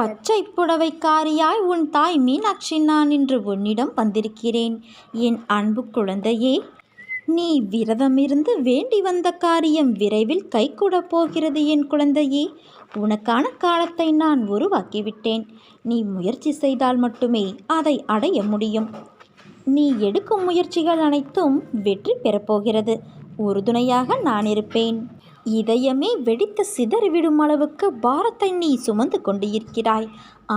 பச்சை புடவைக்காரியாய் உன் தாய் மீனாட்சி நான் இன்று உன்னிடம் வந்திருக்கிறேன். என் அன்பு குழந்தையே நீ விரதமிருந்து வேண்டி வந்த காரியம் விரைவில் கைகூட போகிறது என் குழந்தையே. உனக்கான காலத்தை நான் உருவாக்கிவிட்டேன். நீ முயற்சி செய்தால் மட்டுமே அதை அடைய முடியும். நீ எடுக்கும் முயற்சிகள் அனைத்தும் வெற்றி பெறப்போகிறது உறுதுணையாக நான் இருப்பேன். இதயமே வெடித்து சிதறிவிடும் அளவுக்கு பாரத்தை நீ சுமந்து கொண்டு இருக்கிறாய்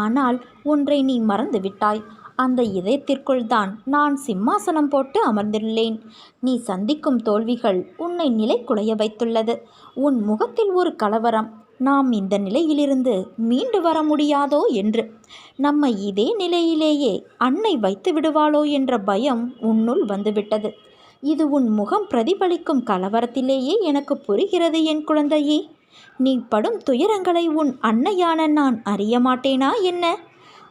ஆனால் ஒன்றை நீ மறந்துவிட்டாய். அந்த இதயத்திற்குள் தான் நான் சிம்மாசனம் போட்டு அமர்ந்துள்ளேன் நீ சந்திக்கும் தோல்விகள் உன்னை நிலை குலைய வைத்துள்ளது. உன் முகத்தில் ஒரு கலவரம். நாம் இந்த நிலையிலிருந்து மீண்டு வர முடியாதோ என்று. நம்ம இதே நிலையிலேயே அன்னை வைத்து விடுவாளோ என்ற பயம் உன்னுள் வந்துவிட்டது. இது உன் முகம் பிரதிபலிக்கும் கலவரத்திலேயே எனக்கு புரிகிறது என் குழந்தையே. நீ படும் துயரங்களை உன் அன்னையான நான் அறிய மாட்டேனா என்ன?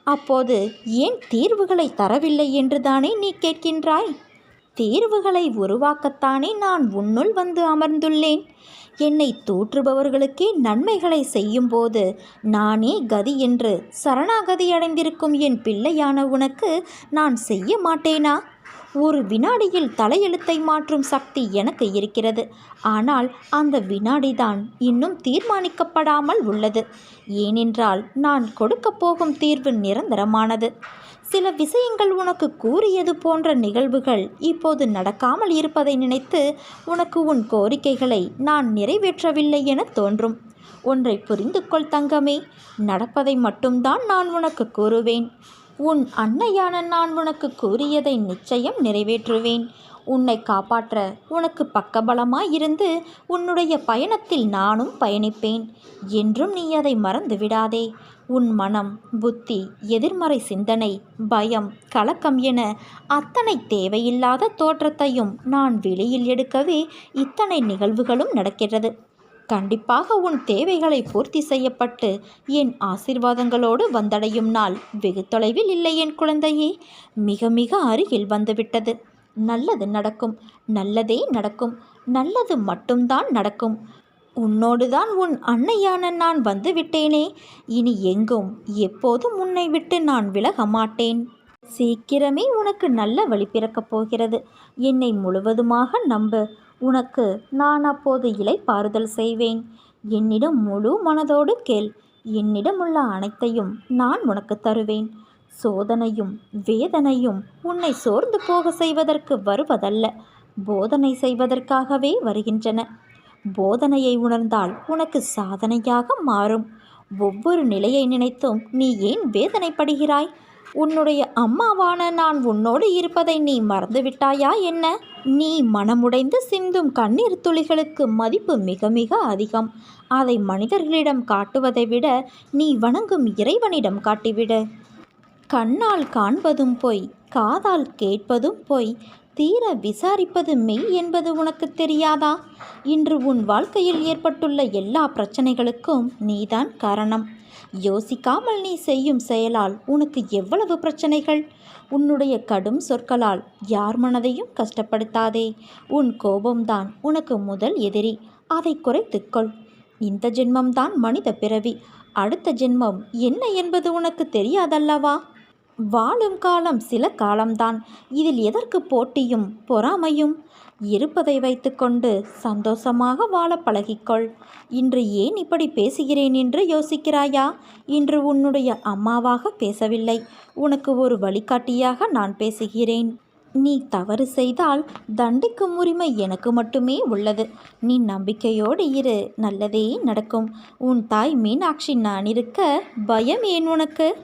அப்போது ஏன் தீர்வுகளை தரவில்லை என்று தானே நீ கேட்கின்றாய்? தீர்வுகளை உருவாக்கத்தானே நான் உன்னுள் வந்து அமர்ந்துள்ளேன். என்னை தூற்றுபவர்களுக்கே நன்மைகளை செய்யும்போது நானே கதி என்று சரணாகதி அடைந்திருக்கும் என் பிள்ளையான உனக்கு நான் செய்ய மாட்டேனா? ஒரு வினாடியில் தலையெழுத்தை மாற்றும் சக்தி எனக்கு இருக்கிறது. ஆனால் அந்த வினாடிதான் இன்னும் தீர்மானிக்கப்படாமல் உள்ளது. ஏனென்றால் நான் கொடுக்கப் போகும் தீர்வு நிரந்தரமானது. சில விஷயங்கள் உனக்கு கூறியது போன்ற நிகழ்வுகள் இப்போது நடக்காமல் இருப்பதை நினைத்து உனக்கு உன் கோரிக்கைகளை நான் நிறைவேற்றவில்லை என தோன்றும். ஒன்றை புரிந்து கொள் தங்கமே. நடப்பதை மட்டும்தான் நான் உனக்கு கூறுவேன். உன் அன்னையான நான் உனக்கு கூறியதை நிச்சயம் நிறைவேற்றுவேன். உன்னை காப்பாற்ற உனக்கு பக்கபலமாயிருந்து உன்னுடைய பயணத்தில் நானும் பயணிப்பேன். என்றும் நீ அதை மறந்து விடாதே உன் மனம் புத்தி எதிர்மறை சிந்தனை பயம் கலக்கம் என அத்தனை தேவையில்லாத தோற்றத்தையும் நான் வெளியில் எடுக்கவே இத்தனை நிகழ்வுகளும் நடக்கிறது கண்டிப்பாக உன் தேவைகளை பூர்த்தி செய்யப்பட்டு என் ஆசிர்வாதங்களோடு வந்தடையும் நாள் வெகு தொலைவில் இல்லை என் குழந்தையே. மிக மிக அருகில் வந்துவிட்டது. நல்லது நடக்கும். நல்லதே நடக்கும். நல்லது மட்டும்தான் நடக்கும். உன்னோடுதான் உன் அன்னையான நான் வந்து விட்டேனே இனி எங்கும் எப்போதும் உன்னை விட்டு நான் விலக மாட்டேன். சீக்கிரமே உனக்கு நல்ல வழி பிறக்கப் போகிறது. என்னை முழுவதுமாக நம்பு. உனக்கு நான் அப்போது இலைப்பாறுதல் செய்வேன். என்னிடம் முழு மனதோடு கேள். என்னிடம் உள்ள அனைத்தையும் நான் உனக்கு தருவேன். சோதனையும் வேதனையும் உன்னை சோர்ந்து போக செய்வதற்கு வருவதல்ல. போதனை செய்வதற்காகவே வருகின்றன. போதனையை உணர்ந்தால் உனக்கு சாதனையாக மாறும். ஒவ்வொரு நிலையை நினைத்தும் நீ ஏன் வேதனைப்படுகிறாய்? உன்னுடைய அம்மாவான நான் உன்னோடு இருப்பதை நீ மறந்துவிட்டாயா என்ன? நீ மனமுடைந்து சிந்தும் கண்ணீர் துளிகளுக்கு மதிப்பு மிக மிக அதிகம். அதை மனிதர்களிடம் காட்டுவதை விட நீ வணங்கும் இறைவனிடம் காட்டிவிடு. கண்ணால் காண்பதும் பொய். காதால் கேட்பதும் பொய். தீர விசாரிப்பது மெய் என்பது உனக்கு தெரியாதா? இன்று உன் வாழ்க்கையில் ஏற்பட்டுள்ள எல்லா பிரச்சனைகளுக்கும் நீதான் காரணம். யோசிக்காமல் நீ செய்யும் செயலால் உனக்கு எவ்வளவு பிரச்சனைகள்? உன்னுடைய கடும் சொற்களால் யார் மனதையும் கஷ்டப்படுத்தாதே. உன் கோபம்தான் உனக்கு முதல் எதிரி. அதை குறைத்துக்கொள் இந்த ஜென்மம்தான் மனித பிறவி. அடுத்த ஜென்மம் என்ன என்பது உனக்கு தெரியாதல்லவா? வாழும் காலம் சில காலம்தான். இதில் எதற்கு போட்டியும் பொறாமையும்? இருப்பதை வைத்துக்கொண்டு சந்தோஷமாக வாழ பழகிக்கொள். இன்று ஏன் இப்படி பேசுகிறேன் என்று யோசிக்கிறாயா? இன்று உன்னுடைய அம்மாவாக பேசவில்லை. உனக்கு ஒரு வழிகாட்டியாக நான் பேசுகிறேன். நீ தவறு செய்தால் தண்டிக்கும் உரிமை எனக்கு மட்டுமே உள்ளது. நீ நம்பிக்கையோடு இரு. நல்லதே நடக்கும். உன் தாய் மீனாட்சி நான் இருக்க பயம் ஏன் உனக்கு?